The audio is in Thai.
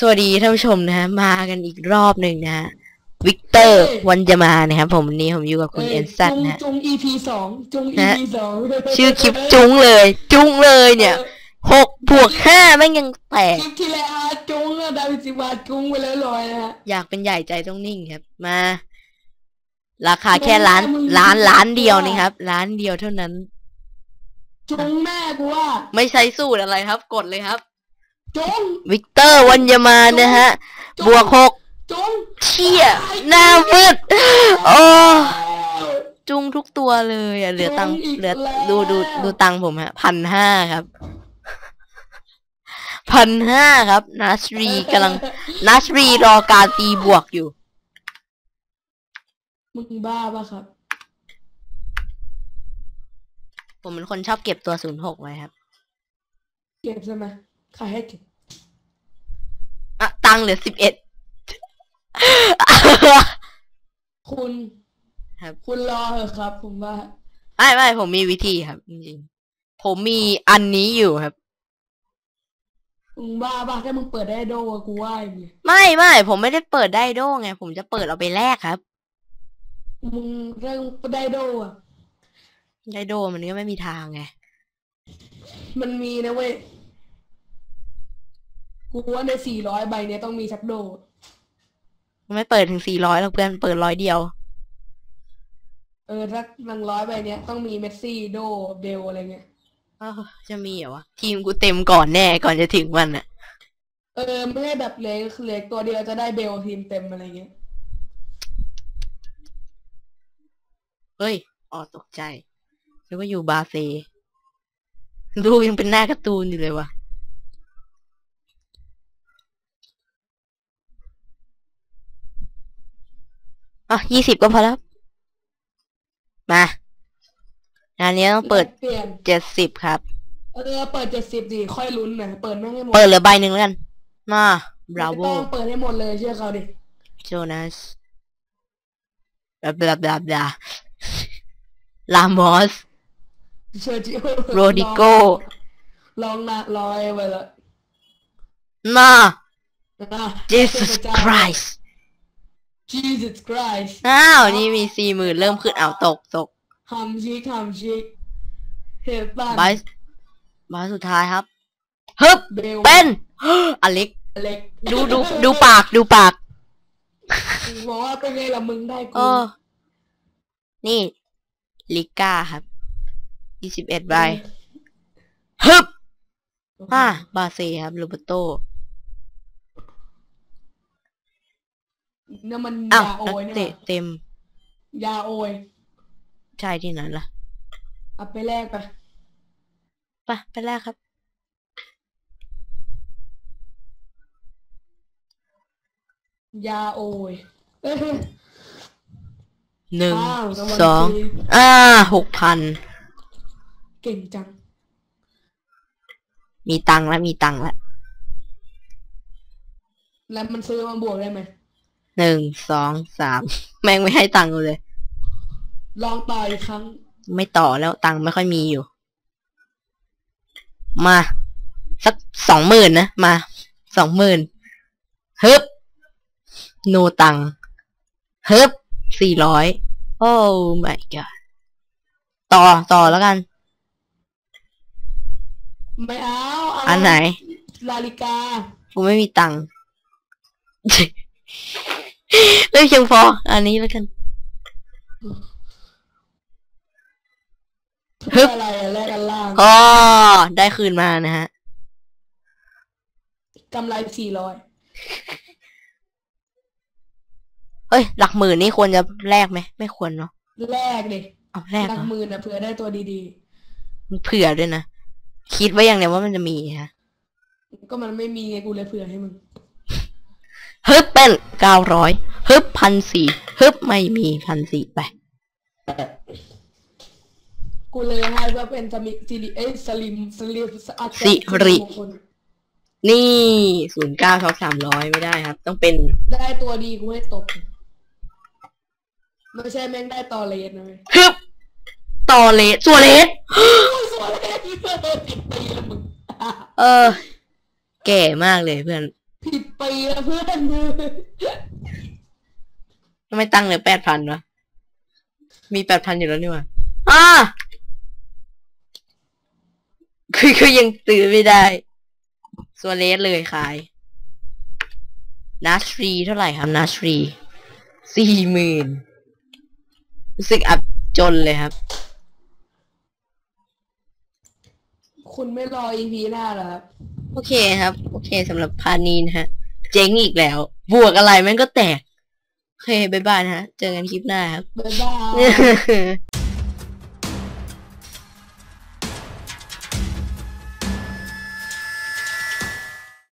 สวัสดีท่านผู้ชมนะฮะมากันอีกรอบหนึ่งนะฮะวิกเตอร์วันจะมานะครับผมวันนี้ผมอยู่กับคุณเอ็นซัจุงนะฮะจุง EP สองจุงนะ EP สองชื่อคลิปจุ้งเลย จุ้งเลยเนี่ยหกบวกห้าแม่งยังแตกคลิปที่แล้วจุงอะดาวิดซิวาจุงไปแล้วลอยนะฮะอยากเป็นใหญ่ใจต้องนิ่งครับ มา ราคาแค่ล้านล้านล้านเดียวนี่ครับล้านเดียวเท่านั้นจุงแม่กูว่าไม่ใช้สูตรอะไรครับ กดเลยครับ จุงวิกเตอร์วันจะมานะฮะ บวกหกจุงเชี่ยหน้ามืดโอ้จุงทุกตัวเลยอะเหลือตังค์เหลือดูดูดูตังค์ผมฮะพันห้าครับพันห้าครับ นัสรีกำลัง นัสรีรอการตีบวกอยู่ มึงบ้าปะครับ ผมเป็นคนชอบเก็บตัวศูนย์หกไว้ครับ เก็บใช่ไหม ใครให้เก็บอะตังค์เหลือสิบเอ็ด คุณครับ คุณรอเถอะครับ ผมว่า ไม่ไม่ผมมีวิธีครับจริงๆผมมีอันนี้อยู่ครับ มึงบ้าปะแค่มึงเปิดได้โดอะกูว่าอย่างเงี้ยไม่ไม่ผมไม่ได้เปิดได้โด้ไง ผมจะเปิดเอาไปแลกครับ มึงเรื่องได้โดอะได้โดมันก็ไม่มีทางไง มันมีนะเว้ย กูว่าในสี่ร้อยใบเนี้ยต้องมีสักโด มันไม่เปิดถึงสี่ร้อยแล้วเพื่อนเปิดร้อยเดียว เออถ้าหนึ่งร้อยใบเนี้ยต้องมีเมสซี่โดเบลอะไรเงี้ยอ้าวจะมีเหรอวะ ทีมกูเต็มก่อนแน่ก่อนจะถึงวันอะเออไม่ให้แบบเหลยเหลยตัวเดียวจะได้เบลทีมเต็มอะไรเงี้ย เฮ้ยอ๋อตกใจนึกว่าอยู่บาเซลูกยังเป็นหน้าการ์ตูนอยู่เลยวะ อะยี่สิบก็พอแล้ว มางานนี้ต้องเปิดเปลี่ยนเจ็ดสิบครับ เออเปิดเจ็ดสิบดิค่อยลุ้นหน่อยเปิดไม่ให้หมด เปิดเหลือใบหนึ่งแล้วกัน มาบราโวไม่ต้องเปิดให้หมดเลยเชื่อเขาดิ โจนัสบลาบลาบลาบลาลามอสเชื่อจิโรดิโกลองนะลอยไปละมาอะ Jesus Christ Jesus Christ อ้าว นี่มีสี่หมื่นเริ่มขึ้นอ้าวตกตกฮัมชิกฮัมชิกเฮปันใบใบสุดท้ายครับฮึบเบลเป็นอเล็กเล็กดูดูดูปากดูปากบอกว่าเป็นไงล่ะมึงได้กูเออนี่ลิก้าครับยี่สิบเอ็ดใบฮึบอ่าบาเซ่ครับโรเบโต นี่นมันอ้าวยาโอนักยเตะเนี่ยเต็มยาโอยใช่ที่ไหนล่ะเอาไปแลกไปไปไปแรกครับ ยาโอยเอ้ย หนึ่งอ้าวรางวัลสองฟรี อ่าหกพันเก่งจัง มีตังค์แล้วมีตังค์แล้วแล้วมันซื้อมาบวกได้ไหม หนึ่งสองสามแม่งไม่ให้ตังค์กูเลย ลองต่ออีกครั้ง ไม่ต่อแล้วตังค์ไม่ค่อยมีอยู่ มา สักสองหมื่นนะ มาสองหมื่นฮึบโนตังค์ฮึบสี่ร้อยโอ้ my god ต่อต่อแล้วกัน ไม่เอาเอาอันไหน ลาลิกา กูไม่มีตังค์ ไม่เพียงพอ อันนี้แล้วกันฮึเพื่อบอะไรอะแลกกันล่างก็ได้คืนมานะฮะกำไรสี่ร้อยเอ้ย หลักหมื่นนี่ควรจะแลกไหม ไม่ควรเนาะแลกดิเอาแลกหลัเหรกอหมื่นอะเผื่อได้ตัวดีเผื่อด้วยนะ คิดไว้อย่างเดียวว่ามันจะมีฮะๆก็มันไม่มีไงกูเลยเผื่อให้มึง ฮึบเป็นเก้าร้อยฮึบพันสี่ฮึบไม่มีพันสี่ไปกูเลยให้เพื่อเป็นสมิสิริเอ้ยสลิมสลิมอัจฉสิริ มงคลนี่ศูนย์เก้าท็อปสามร้อยไม่ได้ครับ ต้องเป็นได้ตัวดีกูให้ตบไม่ใช่แม่งได้ต่อเลนนะเว้ยฮึบต่อเลสตัวเลสโอ้ยสวยเลยพี่เพื่อนติดตีละมึง เออ แก่มากเลยเพื่อน ผิดปีแล้วเพื่อนทำไมตังค์เหลือแปดพันวะ มีแปดพันอยู่แล้วนี่หว่าอ่าคือคือยังตื่นไม่ได้ส่วนเลสเลยขาย นัชรีเท่าไหร่ครับ นัชรีสี่หมื่นรู้สึกอับจนเลยครับ คุณไม่รอ EP หน้าเหรอครับ โอเคครับ โอเคสำหรับพาร์ทนี้นะฮะ เจ๊งอีกแล้ว บวกอะไรมันก็แตก โอเค บ๊ายบายนะฮะ เจอกันคลิปหน้าครับ บ๊ายบาย